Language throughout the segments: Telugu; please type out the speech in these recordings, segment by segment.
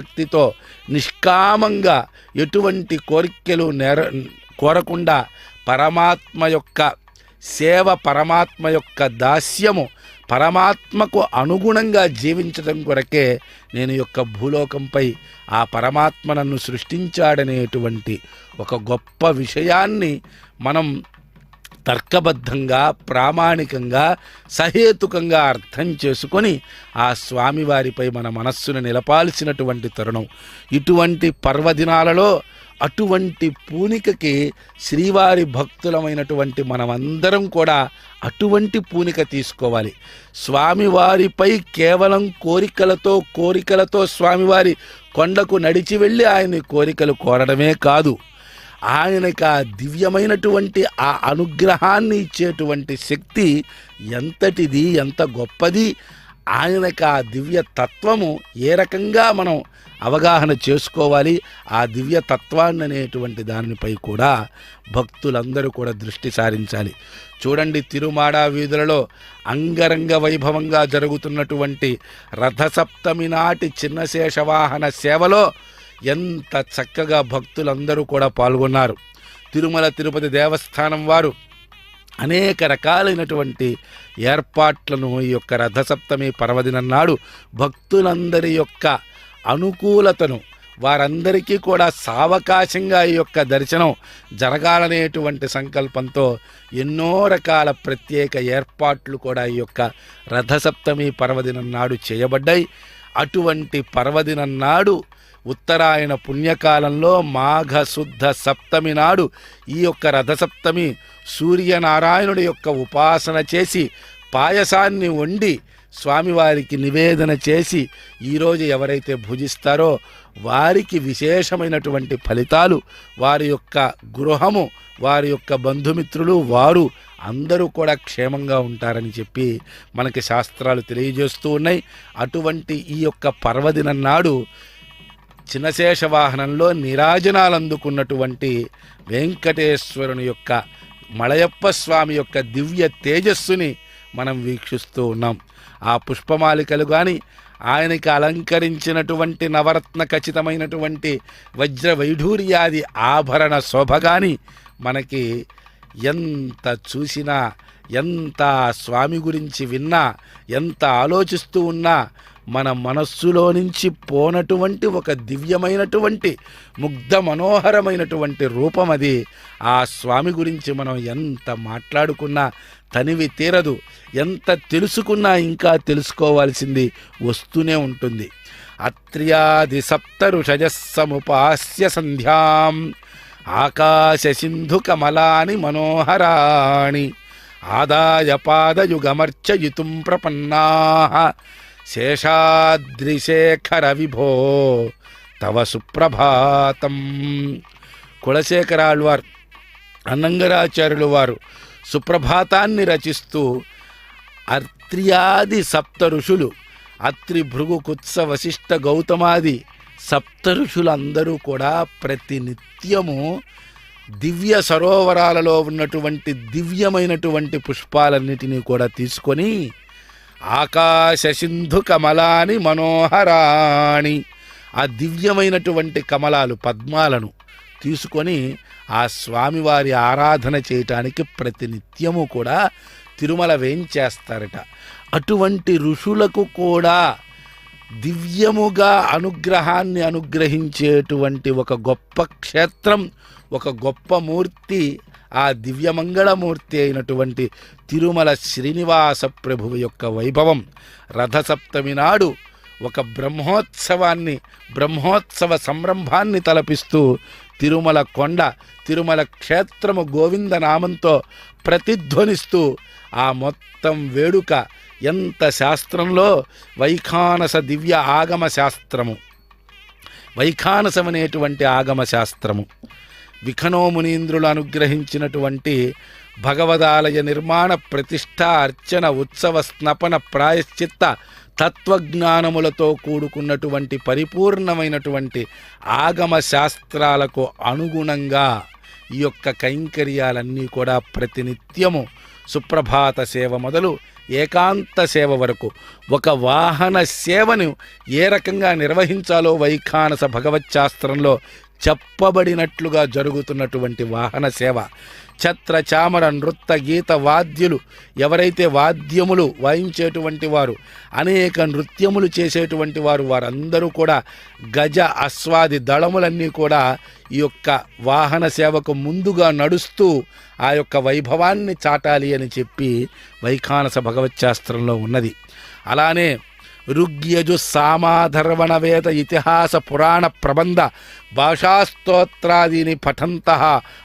భక్తితో నిష్కామంగా ఎటువంటి కోరికలు నెర కోరకుండా పరమాత్మ యొక్క సేవ పరమాత్మ యొక్క దాస్యము పరమాత్మకు అనుగుణంగా జీవించడం కొరకే నేను యొక్క భూలోకంపై ఆ పరమాత్మ నన్ను సృష్టించాడనేటువంటి ఒక గొప్ప విషయాన్ని మనం తర్కబద్ధంగా ప్రామాణికంగా సహేతుకంగా అర్థం చేసుకొని ఆ స్వామివారిపై మన మనస్సును నిలపాల్సినటువంటి తరుణం. ఇటువంటి పర్వదినాలలో అటువంటి పూనికకి శ్రీవారి భక్తులమైనటువంటి మనమందరం కూడా అటువంటి పూనిక తీసుకోవాలి. స్వామివారిపై కేవలం కోరికలతో కోరికలతో స్వామివారి కొండకు నడిచి వెళ్ళి ఆయన కోరికలు కోరడమే కాదు. ఆయనకి ఆ దివ్యమైనటువంటి ఆ అనుగ్రహాన్ని ఇచ్చేటువంటి శక్తి ఎంతటిది ఎంత గొప్పది ఆయనకి ఆ దివ్య తత్వము ఏ రకంగా మనం అవగాహన చేసుకోవాలి ఆ దివ్య తత్వాన్ని అనేటువంటి దానిపై కూడా భక్తులందరూ కూడా దృష్టి సారించాలి. చూడండి తిరుమాడ వీధులలో అంగరంగ వైభవంగా జరుగుతున్నటువంటి రథసప్తమి నాటి చిన్నశేషవాహన సేవలో ఎంత చక్కగా భక్తులందరూ కూడా పాల్గొన్నారు. తిరుమల తిరుపతి దేవస్థానం వారు అనేక రకాలైనటువంటి ఏర్పాట్లను ఈ యొక్క రథసప్తమి పర్వదినం నాడు భక్తులందరి యొక్క అనుకూలతను వారందరికీ కూడా సావకాశంగా ఈ యొక్క దర్శనం జరగాలనేటువంటి సంకల్పంతో ఎన్నో రకాల ప్రత్యేక ఏర్పాట్లు కూడా ఈ యొక్క రథసప్తమి పర్వదినం నాడు చేయబడ్డాయి. అటువంటి పర్వదినం నాడు ఉత్తరాయణ పుణ్యకాలంలో మాఘ శుద్ధ సప్తమి నాడు ఈ యొక్క రథసప్తమి సూర్యనారాయణుడి యొక్క ఉపాసన చేసి పాయసాన్ని వండి స్వామివారికి నివేదన చేసి ఈరోజు ఎవరైతే భుజిస్తారో వారికి విశేషమైనటువంటి ఫలితాలు వారి యొక్క గృహము వారి యొక్క బంధుమిత్రులు వారు అందరూ కూడా క్షేమంగా ఉంటారని చెప్పి మనకి శాస్త్రాలు తెలియజేస్తూ ఉన్నాయి. అటువంటి ఈ యొక్క పర్వదినం నాడు చిన్నశేష వాహనంలో నీరాజనాలు వెంకటేశ్వరుని యొక్క మలయప్ప స్వామి యొక్క దివ్య తేజస్సుని మనం వీక్షిస్తూ ఉన్నాం. ఆ పుష్పమాలికలు కానీ ఆయనకి అలంకరించినటువంటి నవరత్న ఖచ్చితమైనటువంటి వజ్ర వైఢూర్యాది ఆభరణ శోభ కానీ మనకి ఎంత చూసినా ఎంత స్వామి గురించి విన్నా ఎంత ఆలోచిస్తూ ఉన్నా మన మనస్సులో నుంచి పోనటువంటి ఒక దివ్యమైనటువంటి ముగ్ధ మనోహరమైనటువంటి రూపం అది. ఆ స్వామి గురించి మనం ఎంత మాట్లాడుకున్నా తనివి తీరదు. ఎంత తెలుసుకున్నా ఇంకా తెలుసుకోవాల్సింది వస్తూనే ఉంటుంది. అత్ర్యాది సప్త ఋషజస్సముపాస్య సంధ్యాం ఆకాశ సింధు కమలాని మనోహరాణి ఆదాయ పాదయుగమర్చయుతుం ప్రపన్నా శేషాద్రిశేఖర విభో తవ సుప్రభాతం. కులశేఖరాళ్వార్ అన్నంగరాచార్యులు వారు సుప్రభాతాన్ని రచిస్తూ అత్రియాది సప్త ఋషులు అత్రి భృగు కుత్స వశిష్ఠ గౌతమాది సప్త ఋషులందరూ కూడా ప్రతి నిత్యము దివ్య సరోవరాలలో ఉన్నటువంటి దివ్యమైనటువంటి పుష్పాలన్నిటినీ కూడా తీసుకొని ఆకాశ సింధు కమలాని మనోహరాణి. ఆ దివ్యమైనటువంటి కమలాలు పద్మాలను తీసుకొని ఆ స్వామివారి ఆరాధన చేయటానికి ప్రతినిత్యము కూడా తిరుమల వేయించేస్తారట అటువంటి ఋషులకు కూడా దివ్యముగా అనుగ్రహాన్ని అనుగ్రహించేటువంటి ఒక గొప్ప క్షేత్రం ఒక గొప్ప మూర్తి ఆ దివ్యమంగళమూర్తి అయినటువంటి తిరుమల శ్రీనివాస ప్రభువు యొక్క వైభవం. రథసప్తమి నాడు ఒక బ్రహ్మోత్సవాన్ని బ్రహ్మోత్సవ సంరంభాన్ని తలపిస్తూ తిరుమల కొండ తిరుమల క్షేత్రము గోవింద నామంతో ప్రతిధ్వనిస్తూ ఆ మొత్తం వేడుక ఎంత శాస్త్రంలో? వైఖానస దివ్య ఆగమ శాస్త్రము. వైఖానసమనేటువంటి ఆగమ శాస్త్రము. విఖనోమునీంద్రులు అనుగ్రహించినటువంటి భగవదాలయ నిర్మాణ ప్రతిష్ట అర్చన ఉత్సవ స్నపన ప్రాయశ్చిత్త తత్వజ్ఞానములతో కూడుకున్నటువంటి పరిపూర్ణమైనటువంటి ఆగమ శాస్త్రాలకు అనుగుణంగా ఈ యొక్క కైంకర్యాలన్నీ కూడా ప్రతినిత్యము సుప్రభాత సేవ మొదలు ఏకాంత సేవ వరకు. ఒక వాహన సేవను ఏ రకంగా నిర్వహించాలో వైఖానస భగవచ్శాస్త్రంలో చెప్పబడినట్లుగా జరుగుతున్నటువంటి వాహన సేవ. ఛత్ర చామర నృత్త గీత వాద్యులు ఎవరైతే వాద్యములు వాయించేటువంటి వారు అనేక నృత్యములు చేసేటువంటి వారు వారందరూ కూడా గజ అస్వాది దళములన్నీ కూడా ఈ యొక్క వాహన సేవకు ముందుగా నడుస్తూ ఆ యొక్క వైభవాన్ని చాటాలి అని చెప్పి వైఖానస భగవత్ శాస్త్రంలో ఉన్నది. అలానే ఋగ్యజు సామాధర్వణ వేద ఇతిహాస పురాణ ప్రబంధ భాషాస్తోత్రాదీని పఠంత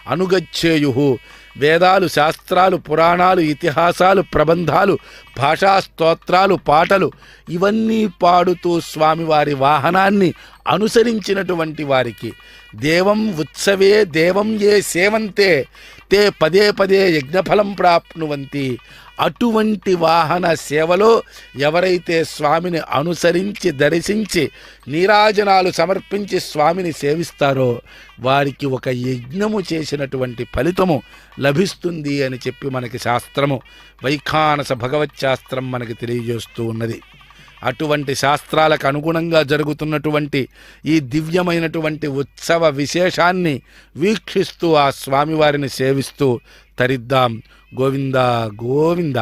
అనుగచ్చేయు. వేదాలు శాస్త్రాలు పురాణాలు ఇతిహాసాలు ప్రబంధాలు భాషా స్తోత్రాలు పాటలు ఇవన్నీ పాడుతూ స్వామివారి వాహనాన్ని అనుసరించినటువంటి వారికి దేవం ఉత్సవే దేవం ఏ సేవంతే తే పదే పదే యజ్ఞఫలం ప్రాప్నువంతి. అటువంటి వాహన సేవలో ఎవరైతే స్వామిని అనుసరించి దర్శించి నీరాజనాలు సమర్పించి స్వామిని సేవిస్తారో వారికి ఒక యజ్ఞము చేసినటువంటి ఫలితము లభిస్తుంది అని చెప్పి మనకి శాస్త్రము. వైఖానస భగవత్ శాస్త్రం మనకి తెలియజేస్తూ ఉన్నది. అటువంటి శాస్త్రాలకు అనుగుణంగా జరుగుతున్నటువంటి ఈ దివ్యమైనటువంటి ఉత్సవ విశేషాన్ని వీక్షిస్తూ ఆ స్వామివారిని సేవిస్తూ తరిద్దాం. గోవింద గోవింద.